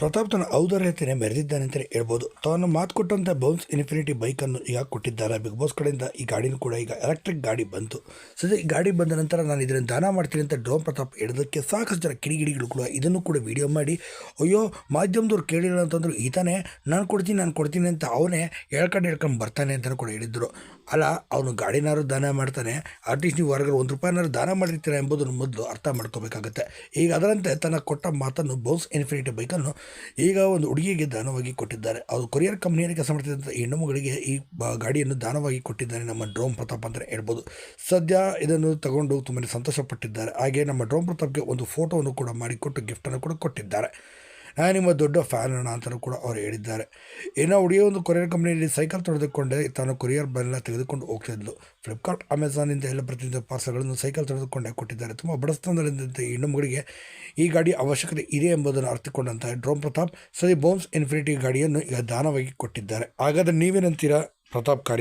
ಪ್ರತಾಪ್ ತನ್ನ ಔದಾರ್ಯತೆಯನ್ನು ಮೆರೆದಿದ್ದಾನೆ ಅಂತಲೇ ಹೇಳ್ಬೋದು. ತಾನು ಮಾತು ಕೊಟ್ಟಂಥ ಬೌನ್ಸ್ ಇನ್ಫಿನಿಟಿ ಬೈಕನ್ನು ಈಗ ಕೊಟ್ಟಿದ್ದಾರೆ ಬಿಗ್ ಬಾಸ್ ಕಡೆಯಿಂದ ಈ ಗಾಡಿನೂ ಕೂಡ ಈಗ ಎಲೆಕ್ಟ್ರಿಕ್ ಗಾಡಿ ಬಂತು. ಸದ್ಯ ಈ ಗಾಡಿ ಬಂದ ನಂತರ ನಾನು ಇದನ್ನು ದಾನ ಮಾಡ್ತೀನಿ ಅಂತ ಡ್ರೋನ್ ಪ್ರತಾಪ್ ಹೇಳಿದಕ್ಕೆ ಸಾಕಷ್ಟು ಜನ ಕಿಡಿಗಿಡಿಗಳು ಕೂಡ ಇದನ್ನು ಕೂಡ ವಿಡಿಯೋ ಮಾಡಿ, ಅಯ್ಯೋ, ಮಾಧ್ಯಮದವ್ರು ಕೇಳಿಲ್ಲ ಅಂತಂದ್ರು ಈತಾನೆ, ನಾನು ಕೊಡ್ತೀನಿ ನಾನು ಕೊಡ್ತೀನಿ ಅಂತ ಅವನೇ ಹೇಳ್ಕೊಂಡು ಹೇಳ್ಕೊಂಡು ಬರ್ತಾನೆ ಅಂತಲೂ ಕೂಡ ಹೇಳಿದ್ರು. ಅಲ್ಲ, ಅವನು ಗಾಡಿನಾರು ದಾನ ಮಾಡ್ತಾನೆ ಅಟ್ಲೀಸ್ಟ್ ನೀವು ಹೊರಗಡೆ ಒಂದು ರೂಪಾಯಿನಾರು ದಾನ ಮಾಡಿರ್ತೀರ ಎಂಬುದನ್ನು ಮೊದಲು ಅರ್ಥ ಮಾಡ್ಕೋಬೇಕಾಗುತ್ತೆ. ಈಗ ಅದರಂತೆ ತನ್ನ ಕೊಟ್ಟ ಮಾತನ್ನು ಬೌನ್ಸ್ ಇನ್ಫಿನಿಟಿ ಬೈಕನ್ನು ಈಗ ಒಂದು ಹುಡುಗಿಗೆ ದಾನವಾಗಿ ಕೊಟ್ಟಿದ್ದಾರೆ. ಅದು ಕೊರಿಯರ್ ಕಂಪ್ನಿಯಲ್ಲಿ ಕೆಲಸ ಮಾಡ್ತಿದ್ದಂಥ ಹೆಣ್ಣು ಮಗಳಿಗೆ ಈ ಗಾಡಿಯನ್ನು ದಾನವಾಗಿ ಕೊಟ್ಟಿದ್ದಾನೆ ನಮ್ಮ ಡ್ರೋನ್ ಪ್ರತಾಪ್ ಅಂತಲೇ ಹೇಳ್ಬೋದು. ಸದ್ಯ ಇದನ್ನು ತಗೊಂಡು ತುಂಬಾ ಸಂತೋಷಪಟ್ಟಿದ್ದಾರೆ. ಹಾಗೆ ನಮ್ಮ ಡ್ರೋನ್ ಪ್ರತಾಪ್ಗೆ ಒಂದು ಫೋಟೋವನ್ನು ಕೂಡ ಮಾಡಿಕೊಟ್ಟು ಗಿಫ್ಟನ್ನು ಕೂಡ ಕೊಟ್ಟಿದ್ದಾರೆ. ನಿಮ್ಮ ದೊಡ್ಡ ಫ್ಯಾನ್ ಅಣ್ಣ ಅಂತಲೂ ಕೂಡ ಅವರು ಹೇಳಿದ್ದಾರೆ. ಇನ್ನು ಹುಡುಗಿಯ ಒಂದು ಕೊರಿಯರ್ ಕಂಪ್ನಿಯಲ್ಲಿ ಸೈಕಲ್ ತೊಡೆದುಕೊಂಡೆ, ತಾನು ಕೊರಿಯರ್ ಬೆಲ್ಲ ತೆಗೆದುಕೊಂಡು ಹೋಗ್ತಿದ್ಲು ಫ್ಲಿಪ್ಕಾರ್ಟ್ ಅಮೆಝಾನಿಂದ ಎಲ್ಲ ಪ್ರತಿಯೊಂದು ಪಾರ್ಸಲ್ಗಳನ್ನು ಸೈಕಲ್ ತೊಳೆದುಕೊಂಡೇ ಕೊಟ್ಟಿದ್ದಾರೆ. ತುಂಬ ಬಡಸ್ತನದಲ್ಲಿದ್ದಂಥ ಹೆಣ್ಣು ಮಗಳಿಗೆ ಈ ಗಾಡಿ ಅವಶ್ಯಕತೆ ಇದೆ ಎಂಬುದನ್ನು ಅರ್ಥಕೊಂಡಂತಹ ಡ್ರೋನ್ ಪ್ರತಾಪ್ ಸರಿ ಬೋಮ್ಸ್ ಇನ್ಫಿನಿಟಿ ಗಾಡಿಯನ್ನು ಈಗ ದಾನವಾಗಿ ಕೊಟ್ಟಿದ್ದಾರೆ. ಹಾಗಾದರೆ ನೀವೇನಂತೀರಾ ಪ್ರತಾಪ್ ಕಾರ್ಯ?